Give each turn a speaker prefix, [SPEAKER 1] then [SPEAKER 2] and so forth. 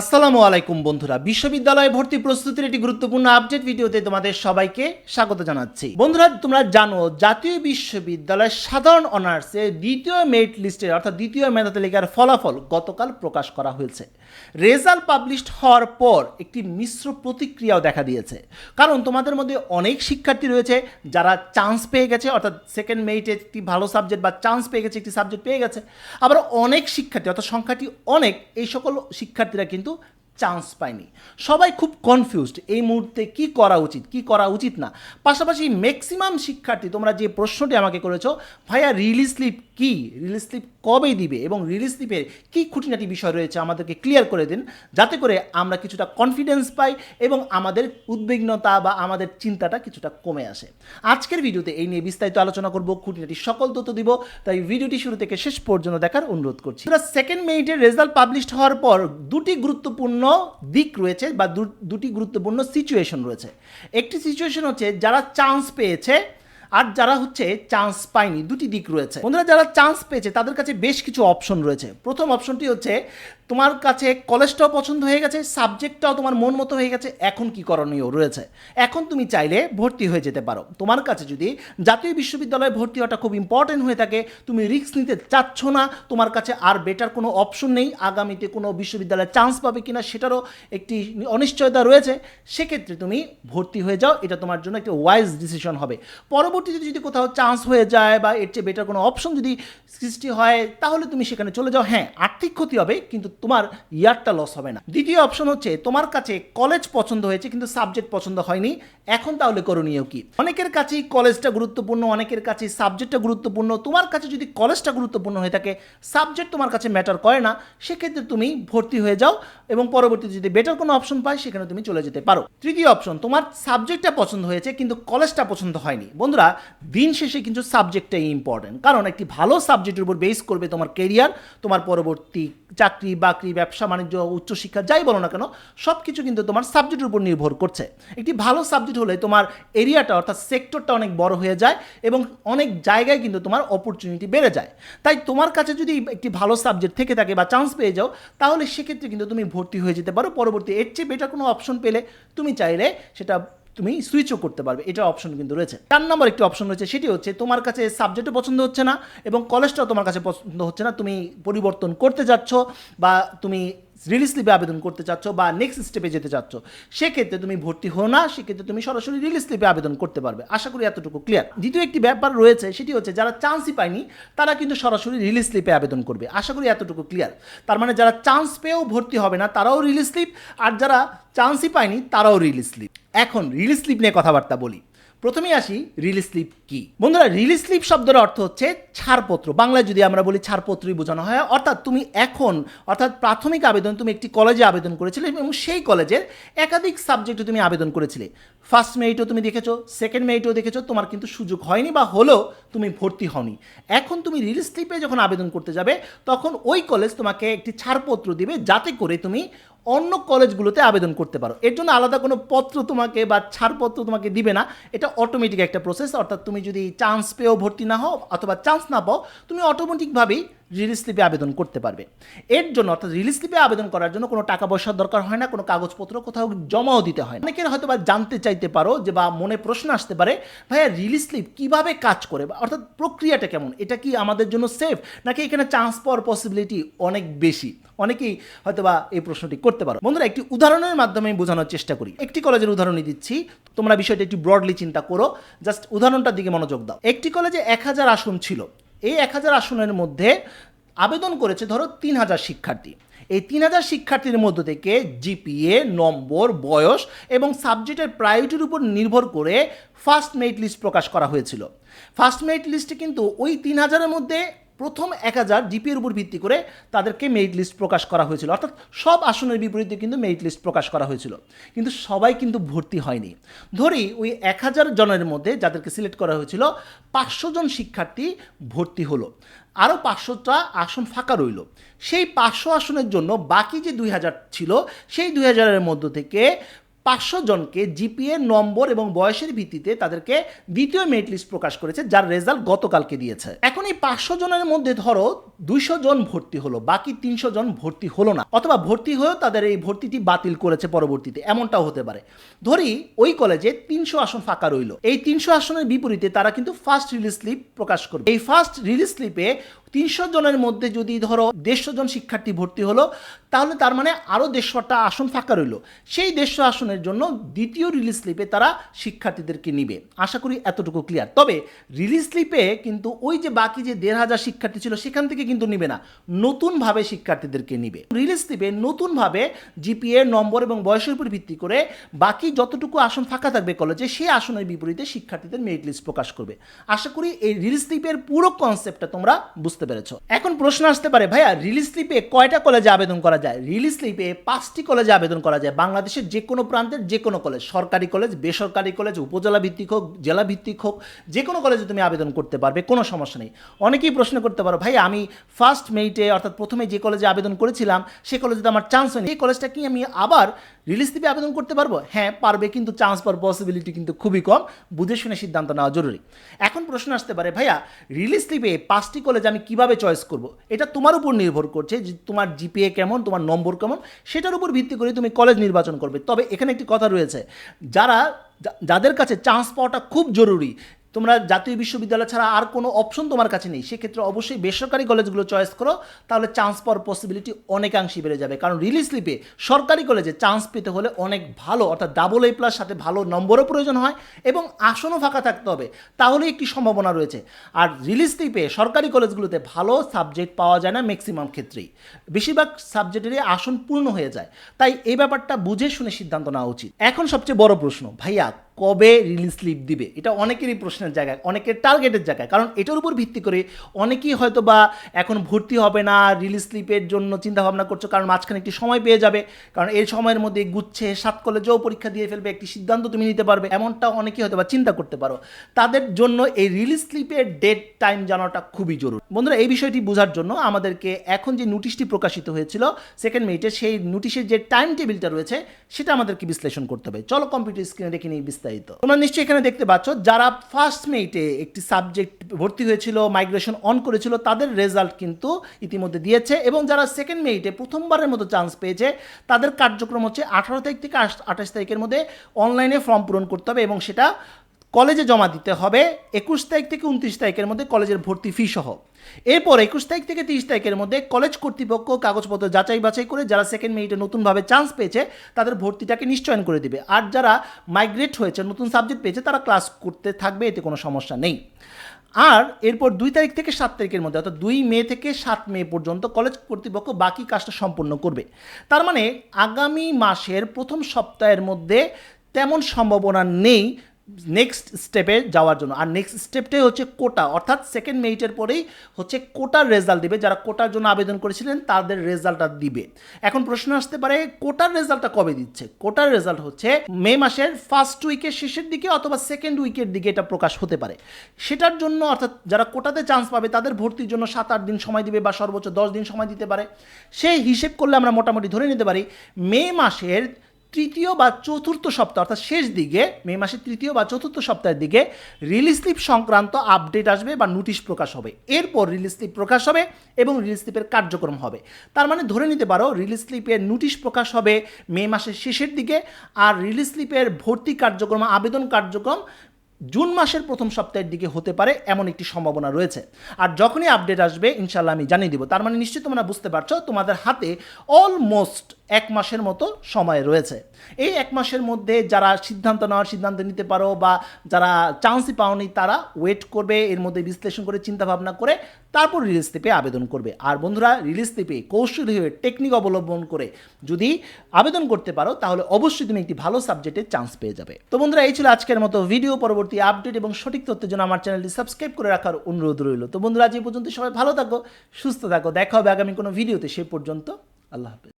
[SPEAKER 1] আসসালামু আলাইকুম বন্ধুরা। বিশ্ববিদ্যালয়ে ভর্তি প্রস্তুতির একটি গুরুত্বপূর্ণ আপডেট ভিডিওতে তোমাদের সবাইকে স্বাগত জানাচ্ছি। বন্ধুরা, তোমরা জানো, জাতীয় বিশ্ববিদ্যালয় সাধারণ অনার্সে দ্বিতীয় মেরিট লিস্টের অর্থাৎ দ্বিতীয় মেধা তালিকার ফলাফল গতকাল প্রকাশ করা হয়েছে। রেজাল্ট পাবলিশড হওয়ার পর একটি মিশ্র প্রতিক্রিয়াও দেখা দিয়েছে। কারণ, তোমাদের মধ্যে অনেক শিক্ষার্থী রয়েছে যারা চান্স পেয়ে গেছে, অর্থাৎ সেকেন্ড মেরিটে একটি ভালো সাবজেক্ট বা চান্স পেয়ে গেছে, একটি সাবজেক্ট পেয়ে গেছে। আবার অনেক শিক্ষার্থী, অর্থাৎ সংখ্যাটি অনেক, এই সকল শিক্ষার্থীরা কিন্তু sentido চান্স পায়নি। সবাই খুব কনফিউজড এই মুহূর্তে কি করা উচিত, কি করা উচিত না। পাশাপাশি ম্যাক্সিমাম শিক্ষার্থী, তোমরা যে প্রশ্নটি আমাকে করেছ, ভাইয়া রিলিজ স্লিপ কি? রিলিজ স্লিপ কবে দিবে এবং রিলিজ স্লিপের কী খুঁটিনাটি বিষয় রয়েছে আমাদেরকে ক্লিয়ার করে দিন, যাতে করে আমরা কিছুটা কনফিডেন্স পাই এবং আমাদের উদ্বিগ্নতা বা আমাদের চিন্তাটা কিছুটা কমে আসে। আজকের ভিডিওতে এই নিয়ে বিস্তারিত আলোচনা করব, খুঁটিনাটি সকল তথ্য দিব, তাই ভিডিওটি শুরু থেকে শেষ পর্যন্ত দেখার অনুরোধ করছি। সেকেন্ড মেরিটের রেজাল্ট পাবলিশড হওয়ার পর দুটি গুরুত্বপূর্ণ দিক রয়েছে বা দুটি গুরুত্বপূর্ণ সিচুয়েশন রয়েছে। একটি সিচুয়েশন হচ্ছে যারা চান্স পেয়েছে আর যারা হচ্ছে চান্স পায়নি, দুটি দিক রয়েছে। বন্ধুরা, যারা চান্স পেয়েছে, তাদের কাছে বেশ কিছু অপশন রয়েছে। প্রথম অপশনটি হচ্ছে, তোমার কাছে কলেজটাও পছন্দ হয়ে গেছে সাবজেক্টটাও তোমার মন মতো হয়ে গেছে, এখন কি করণীয় রয়েছে? এখন তুমি চাইলে ভর্তি হয়ে যেতে পারো। তোমার কাছে যদি জাতীয় বিশ্ববিদ্যালয়ে ভর্তি হওয়াটা খুব ইম্পর্টেন্ট হয়ে থাকে, তুমি রিস্ক নিতে চাচ্ছ না, তোমার কাছে আর বেটার কোনো অপশন নেই, আগামীতে কোনো বিশ্ববিদ্যালয়ে চান্স পাবে কিনা সেটারও একটি অনিশ্চয়তা রয়েছে, সেক্ষেত্রে তুমি ভর্তি হয়ে যাও, এটা তোমার জন্য একটা ওয়াইজ ডিসিশন হবে। পরবর্তীতে যদি কোথাও চান্স হয়ে যায় বা এর চেয়ে বেটার কোনো অপশন যদি সৃষ্টি হয়, তাহলে তুমি সেখানে চলে যাও। হ্যাঁ আর্থিক ক্ষতি হবে, কিন্তু তোমার ইয়ারটা লস হবে না। দ্বিতীয় অপশন হচ্ছে, তোমার কাছে কলেজ পছন্দ হয়েছে, কিন্তু সাবজেক্ট পছন্দ হয়নি। এখন তাহলে করণীয় কি? অনেকের কাছেই কলেজটা গুরুত্বপূর্ণ, অনেকের কাছে সাবজেক্টটা গুরুত্বপূর্ণ। তোমার কাছে যদি কলেজটা গুরুত্বপূর্ণ হয়ে থাকে সাবজেক্ট তোমার কাছে ম্যাটার করে না, সেক্ষেত্রে তুমি ভর্তি হয়ে যাও এবং পরবর্তীতে যদি বেটার কোনো অপশন পাই সেখানে তুমি চলে যেতে পারো। তৃতীয় অপশন তোমার সাবজেক্টটা পছন্দ হয়েছে, কিন্তু কলেজটা পছন্দ হয়নি। বন্ধুরা দিন শেষে কিন্তু সাবজেক্টটাই ইম্পর্টেন্ট কারণ একটি ভালো সাবজেক্টের উপর বেস করবে তোমার কেরিয়ার তোমার পরবর্তী চাকরি, বাকরি, ব্যবসা, বাণিজ্য, উচ্চশিক্ষা, যাই বলো না কেন সব কিছু কিন্তু তোমার সাবজেক্টের উপর নির্ভর করছে। একটি ভালো সাবজেক্ট হলে তোমার এরিয়াটা অর্থাৎ সেক্টরটা অনেক বড় হয়ে যায় এবং অনেক জায়গায় কিন্তু তোমার অপরচুনিটি বেড়ে যায়। তাই তোমার কাছে যদি একটি ভালো সাবজেক্ট থেকে থাকে বা চান্স পেয়ে যাও, তাহলে সেক্ষেত্রে কিন্তু তুমি ভর্তি হয়ে যেতে পারো। পরবর্তী এর চেয়ে বেটার কোনো অপশন পেলে তুমি চাইলে সেটা তুমি সুইচও করতে পারবে। এটা অপশন কিন্তু রয়েছে। চার নম্বর একটি অপশন রয়েছে, সেটি হচ্ছে তোমার কাছে সাবজেক্টও পছন্দ হচ্ছে না এবং কলেজটাও তোমার কাছে পছন্দ হচ্ছে না। তুমি পরিবর্তন করতে যাচ্ছ বা তুমি রিলিজ স্লিপে আবেদন করতে চাচ্ছ বা নেক্সট স্টেপে যেতে চাচ্ছ, সেক্ষেত্রে তুমি ভর্তি হো না, সেক্ষেত্রে তুমি সরাসরি রিলিজ স্লিপে আবেদন করতে পারবে। আশা করি এতটুকু ক্লিয়ার দ্বিতীয় একটি ব্যাপার রয়েছে, সেটি হচ্ছে যারা চান্সই পায়নি, তারা কিন্তু সরাসরি রিলিজ স্লিপে আবেদন করবে। আশা করি এতটুকু ক্লিয়ার তার মানে যারা চান্স পেয়েও ভর্তি হবে না, তারাও রিলিজ স্লিপ আর যারা চান্সই পায়নি, তারাও রিলিজ স্লিপ এখন রিলিজ স্লিপ নিয়ে কথাবার্তা বলি। প্রথমেই আসি রিলিজ স্লিপ কি? বন্ধুরা রিলিজ স্লিপ শব্দের অর্থ হচ্ছে ছাড়পত্র। বাংলায় যদি আমরা বলি ছাড়পত্রই বোঝানো হয়, অর্থাৎ তুমি এখন, অর্থাৎ প্রাথমিক আবেদন তুমি একটি কলেজে আবেদন করেছিলে এবং সেই কলেজের একাধিক সাবজেক্টে তুমি আবেদন করেছিলে। ফার্স্ট মেরিটও তুমি দেখেছ সেকেন্ড মেরিটও দেখেছ, তোমার কিন্তু সুযোগ হয়নি বা হলেও তুমি ভর্তি হওনি। এখন তুমি রিলিজ স্লিপে যখন আবেদন করতে যাবে, তখন ওই কলেজ তোমাকে একটি ছাড়পত্র দিবে যাতে করে তুমি অন্য কলেজগুলোতে আবেদন করতে পারো। এর জন্য আলাদা কোনো পত্র তোমাকে বা ছাড়পত্র তোমাকে দিবে না। এটা অটোমেটিক একটা প্রসেস অর্থাৎ তুমি যদি চান্স পেয়েও ভর্তি না হও অথবা চান্স না পাও, তুমি অটোমেটিকভাবেই রিলিজ স্লিপে আবেদন করতে পারবে। এর জন্য অর্থাৎ রিলিজ স্লিপে আবেদন করার জন্য কোনো টাকা পয়সার দরকার হয় না, কোনো কাগজপত্র কোথাও জমাও দিতে হয় অনেকের হয়তো বা জানতে চাইতে পারো যে বা মনে প্রশ্ন আসতে পারে, ভাইয়া রিলিজ স্লিপ কীভাবে কাজ করে? বা অর্থাৎ প্রক্রিয়াটা কেমন? এটা কি আমাদের জন্য সেফ নাকি এখানে চান্স পাওয়ার পসিবিলিটি অনেক বেশি? অনেকেই হয়তো বা এই প্রশ্নটি করতে পারো। বন্ধুরা, একটি উদাহরণের মাধ্যমে বোঝানোর চেষ্টা করি। একটি কলেজের উদাহরণই দিচ্ছি। তোমরা বিষয়টা একটু ব্রডলি চিন্তা করো। জাস্ট উদাহরণটার দিকে মনোযোগ দাও। একটি কলেজে এক হাজার আসন ছিল। এই এক হাজার আসনের মধ্যে আবেদন করেছে, ধরো, তিন হাজার শিক্ষার্থী। এই তিন হাজার শিক্ষার্থীর মধ্য থেকে জিপিএ, নম্বর, বয়স এবং সাবজেক্টের প্রায়োরিটির উপর নির্ভর করে ফার্স্ট মেরিট লিস্ট প্রকাশ করা হয়েছিল। ফার্স্ট মেরিট লিস্টে কিন্তু ওই তিন হাজারের মধ্যে প্রথম এক হাজার জিপিএর উপর ভিত্তি করে তাদেরকে মেরিট লিস্ট প্রকাশ করা হয়েছিল। অর্থাৎ সব আসনের বিপরীতে কিন্তু মেরিট লিস্ট প্রকাশ করা হয়েছিল। কিন্তু সবাই কিন্তু ভর্তি হয়নি। ধরি ওই এক হাজার জনের মধ্যে যাদেরকে সিলেক্ট করা হয়েছিল, পাঁচশো জন শিক্ষার্থী ভর্তি হলো। আরও পাঁচশোটা আসন ফাঁকা রইল। সেই পাঁচশো আসনের জন্য বাকি যে দুই হাজার ছিল, সেই দুই হাজারের মধ্য থেকে পাঁচশো জনকে জিপিএ নম্বর এবং বয়সের ভিত্তিতে তাদেরকে দ্বিতীয় মেরিট লিস্ট প্রকাশ করেছে, যার রেজাল্ট গতকালকে দিয়েছে। এখন এই পাঁচশো জনের মধ্যে ধরো দুইশো জন ভর্তি হলো, বাকি তিনশো জন ভর্তি হলো না, অথবা ভর্তি হয়েও তাদের এই ভর্তিটি বাতিল করেছে পরবর্তীতে, এমনটাও হতে পারে। ধরি ওই কলেজে তিনশো আসন ফাঁকা রইল, এই তিনশো আসনের বিপরীতে তারা কিন্তু ফার্স্ট রিলিজ স্লিপ প্রকাশ করবে। এই ফার্স্ট রিলিজ স্লিপে তিনশো জনের মধ্যে যদি ধরো দেড়শো জন শিক্ষার্থী ভর্তি হলো, তাহলে তার মানে আরও দেড়শোটা আসন ফাঁকা রইল। সেই দেড়শো আসনের জন্য দ্বিতীয় রিলিজ স্লিপে তারা শিক্ষার্থীদেরকে নিবে। আশা করি এতটুকু ক্লিয়ার তবে রিলিজ স্লিপে কিন্তু ওই যে বাকি যে দেড় হাজার শিক্ষার্থী ছিল, সেখান থেকে কিন্তু নিবে না। নতুনভাবে শিক্ষার্থীদেরকে নিবে। রিলিজ স্লিপে নতুনভাবে জিপিএ নম্বর এবং বয়সের উপর ভিত্তি করে বাকি যতটুকু আসন ফাঁকা থাকবে কলেজে সেই আসনের বিপরীতে শিক্ষার্থীদের মেরিট লিস্ট প্রকাশ করবে। আশা করি এই রিলিজ স্লিপের পুরো কনসেপ্টটা তোমরা বুঝতে পেরেছ? এখন প্রশ্ন আসতে পারে, ভাইয়া রিলিজ স্লিপে কয়টা কলেজে আবেদন করা যায়? রিলিজ স্লিপে পাঁচটি কলেজে আবেদন করা যায়। বাংলাদেশের যে কোনো প্রান্তের যে কোনো কলেজ সরকারি কলেজ বেসরকারি কলেজ উপজেলা ভিত্তিক হোক, জেলা ভিত্তিক হোক, যে কোনো কলেজে তুমি আবেদন করতে পারবে, কোনো সমস্যা নেই। অনেকেই প্রশ্ন করতে পারো ভাই আমি ফার্স্ট মেইটে অর্থাৎ প্রথমে যে কলেজে আবেদন করেছিলাম, সে কলেজে আমার চান্স হয়নি। এই কলেজটা কি আমি আবার রিলিজ স্লিপে আবেদন করতে পারব? হ্যাঁ পারবে, কিন্তু চান্স পাওয়ার পসিবিলিটি কিন্তু খুবই কম। বুঝে শুনে সিদ্ধান্ত নেওয়া জরুরি। এখন প্রশ্ন আসতে পারে, ভাইয়া রিলিজ স্লিপে পাঁচটি কলেজ আমি কীভাবে চয়েস করব? এটা তোমার উপর নির্ভর করছে যে তোমার জিপিএ কেমন, তোমার নম্বর কেমন, সেটার উপর ভিত্তি করে তুমি কলেজ নির্বাচন করবে। তবে এখানে একটি কথা রয়েছে, যারা যাদের কাছে চান্স পাওয়াটা খুব জরুরি তোমরা জাতীয় বিশ্ববিদ্যালয় ছাড়া আর কোনো অপশন তোমার কাছে নেই, সেক্ষেত্রে অবশ্যই বেসরকারি কলেজগুলো চয়েস করো, তাহলে চান্স পাওয়ার পসিবিলিটি অনেকাংশই বেড়ে যাবে। কারণ রিলিজ স্লিপে সরকারি কলেজে চান্স পেতে হলে অনেক ভালো, অর্থাৎ ডাবল এ প্লাস সাথে ভালো নম্বরও প্রয়োজন হয় এবং আসনও ফাঁকা থাকতে হবে। তাহলে একটি সম্ভাবনা রয়েছে। আর রিলিজ স্লিপে সরকারি কলেজগুলোতে ভালো সাবজেক্ট পাওয়া যায় না ম্যাক্সিমাম ক্ষেত্রেই। বেশিরভাগ সাবজেক্টেরই আসন পূর্ণ হয়ে যায়। তাই এই ব্যাপারটা বুঝে শুনে সিদ্ধান্ত নেওয়া উচিত। এখন সবচেয়ে বড় প্রশ্ন, ভাইয়া কবে রিলিজ স্লিপ দিবে? এটা অনেকেরই প্রশ্নের জায়গায়, অনেকের টার্গেটের জায়গায়। কারণ এটার উপর ভিত্তি করে অনেকেই হয়তো বা এখন ভর্তি হবে না রিলিজ স্লিপের জন্য চিন্তা ভাবনা করছ, কারণ মাঝখানে একটি সময় পেয়ে যাবে। কারণ এই সময়ের মধ্যে গুচ্ছে, সাত কলেজেও পরীক্ষা দিয়ে ফেলবে, একটি সিদ্ধান্ত তুমি নিতে পারবে এমনটা অনেকেই হয়তো বা চিন্তা করতে পারো। তাদের জন্য এই রিলিজ স্লিপের ডেট টাইম জানাটা খুবই জরুরি। বন্ধুরা, এই বিষয়টি বোঝার জন্য আমাদেরকে এখন যে নোটিশটি প্রকাশিত হয়েছিল সেকেন্ড মিনিটে সেই নোটিশের যে টাইম টেবিলটা রয়েছে, সেটা আমাদেরকে বিশ্লেষণ করতে হবে। চলো কম্পিউটার স্ক্রিনে দেখে নিই বিস্তারিত। তোমরা নিশ্চয়ই এখানে দেখতে পাচ্ছ, যারা ফার্স্ট মেইটে একটি সাবজেক্ট ভর্তি হয়েছিল মাইগ্রেশন অন করেছিল, তাদের রেজাল্ট কিন্তু ইতিমধ্যে দিয়েছে এবং যারা সেকেন্ড মেইটে প্রথমবারের মতো চান্স পেয়েছে, তাদের কার্যক্রম হচ্ছে আঠারো তারিখ থেকে আঠাশ তারিখের মধ্যে অনলাইনে ফর্ম পূরণ করতে হবে এবং সেটা কলেজে জমা দিতে হবে, একুশ তারিখ থেকে উনত্রিশ তারিখের মধ্যে কলেজের ভর্তি ফি সহ। এরপর একুশ তারিখ থেকে তিরিশ তারিখের মধ্যে কলেজ কর্তৃপক্ষ কাগজপত্র যাচাই বাছাই করে যারা সেকেন্ড মেরিটে নতুনভাবে চান্স পেয়েছে, তাদের ভর্তিটাকে নিশ্চয়ন করে দিবে। আর যারা মাইগ্রেট হয়েছে, নতুন সাবজেক্ট পেয়েছে, তারা ক্লাস করতে থাকবে, এতে কোনো সমস্যা নেই। আর এরপর দুই তারিখ থেকে সাত তারিখের মধ্যে, অর্থাৎ দুই মে থেকে সাত মে পর্যন্ত কলেজ কর্তৃপক্ষ বাকি কাজটা সম্পন্ন করবে। তার মানে আগামী মাসের প্রথম সপ্তাহের মধ্যে তেমন সম্ভাবনা নেই নেক্সট স্টেপে যাওয়ার জন্য। আর নেক্সট স্টেপটাই হচ্ছে কোটা অর্থাৎ সেকেন্ড মেরিটের পরেই হচ্ছে কোটার রেজাল্ট দিবে। যারা কোটার জন্য আবেদন করেছিলেন, তাদের রেজাল্টটা দিবে। এখন প্রশ্ন আসতে পারে কোটার রেজাল্টটা কবে দিচ্ছে? কোটার রেজাল্ট হচ্ছে মে মাসের ফার্স্ট উইকের শেষের দিকে অথবা সেকেন্ড উইকের দিকে এটা প্রকাশ হতে পারে। সেটার জন্য অর্থাৎ যারা কোটাতে চান্স পাবে, তাদের ভর্তির জন্য সাত আট দিন সময় দিবে বা সর্বোচ্চ দশ দিন সময় দিতে পারে। সেই হিসেব করলে আমরা মোটামুটি ধরে নিতে পারি, মে মাসের তৃতীয় বা চতুর্থ সপ্তাহ, অর্থাৎ শেষ দিকে, মে মাসের তৃতীয় বা চতুর্থ সপ্তাহের দিকে রিলিজ স্লিপ সংক্রান্ত আপডেট আসবে বা নোটিশ প্রকাশ হবে। এরপর রিলিজ স্লিপ প্রকাশ হবে এবং রিলিজ স্লিপের কার্যক্রম হবে। তার মানে ধরে নিতে পারো রিলিজ স্লিপের নোটিশ প্রকাশ হবে মে মাসের শেষের দিকে আর রিলিজ স্লিপের ভর্তি কার্যক্রম, আবেদন কার্যক্রম জুন মাসের প্রথম সপ্তাহের দিকে হতে পারে এমন একটি সম্ভাবনা রয়েছে। আর যখনই আপডেট আসবে ইনশাল্লাহ আমি জানিয়ে দিব। তার মানে নিশ্চয়ই তোমরা বুঝতে পারছ, তোমাদের হাতে অলমোস্ট এক মাসের মতো সময় রয়েছে। এই এক মাসের মধ্যে যারা সিদ্ধান্ত নেওয়ার সিদ্ধান্ত নিতে পারো বা যারা চান্সই পাওনি, তারা ওয়েট করবে, এর মধ্যে বিশ্লেষণ করে, চিন্তা ভাবনা করে, তারপর রিলিজ স্লিপে আবেদন করবে। আর বন্ধুরা রিলিজ স্লিপে কৌশলী হয়ে টেকনিক অবলম্বন করে যদি আবেদন করতে পারো, তাহলে অবশ্যই তুমি একটি ভালো সাবজেক্টে চান্স পেয়ে যাবে। তো বন্ধুরা, এই ছিল আজকের মতো ভিডিও পরবর্তী আপডেট এবং সঠিক তথ্যের জন্য আমার চ্যানেলটি সাবস্ক্রাইব করে রাখার অনুরোধ রইল। তো বন্ধুরা, আজ এই পর্যন্ত সবাই ভালো থাকো, সুস্থ থাকো, দেখা হবে আগামী কোনো ভিডিওতে সে পর্যন্ত আল্লাহ হাফেজ।